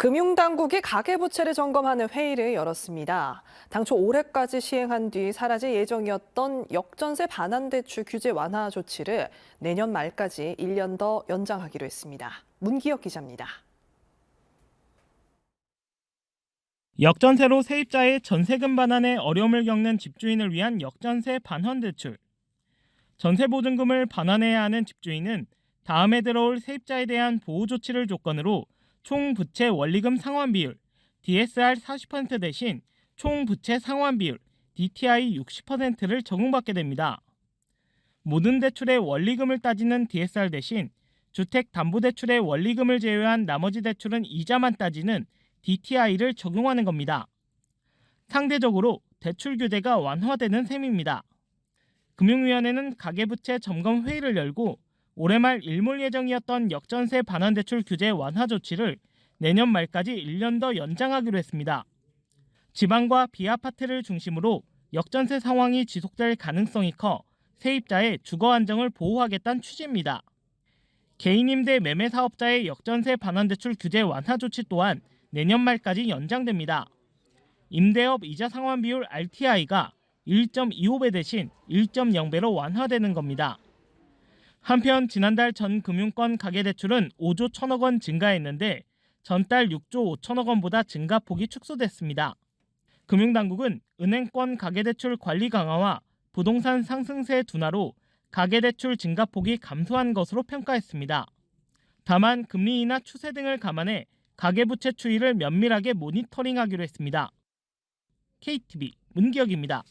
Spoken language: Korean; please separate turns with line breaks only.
금융당국이 가계부채를 점검하는 회의를 열었습니다. 당초 올해까지 시행한 뒤 사라질 예정이었던 역전세 반환대출 규제 완화 조치를 내년 말까지 1년 더 연장하기로 했습니다. 문기혁 기자입니다.
역전세로 세입자의 전세금 반환에 어려움을 겪는 집주인을 위한 역전세 반환 대출. 전세 보증금을 반환해야 하는 집주인은 다음에 들어올 세입자에 대한 보호 조치를 조건으로 총 부채 원리금 상환 비율 DSR 40% 대신 총 부채 상환 비율 DTI 60%를 적용받게 됩니다. 모든 대출의 원리금을 따지는 DSR 대신 주택담보대출의 원리금을 제외한 나머지 대출은 이자만 따지는 DTI를 적용하는 겁니다. 상대적으로 대출 규제가 완화되는 셈입니다. 금융위원회는 가계부채 점검 회의를 열고 올해 말 일몰 예정이었던 역전세 반환대출 규제 완화 조치를 내년 말까지 1년 더 연장하기로 했습니다. 지방과 비아파트를 중심으로 역전세 상황이 지속될 가능성이 커 세입자의 주거 안정을 보호하겠다는 취지입니다. 개인임대 매매 사업자의 역전세 반환대출 규제 완화 조치 또한 내년 말까지 연장됩니다. 임대업 이자 상환 비율 RTI가 1.25배 대신 1.0배로 완화되는 겁니다. 한편 지난달 전 금융권 가계대출은 5조 1천억 원 증가했는데 전달 6조 5천억 원보다 증가폭이 축소됐습니다. 금융당국은 은행권 가계대출 관리 강화와 부동산 상승세 둔화로 가계대출 증가폭이 감소한 것으로 평가했습니다. 다만 금리 인하 추세 등을 감안해 가계부채 추이를 면밀하게 모니터링하기로 했습니다. KTV 문기혁입니다.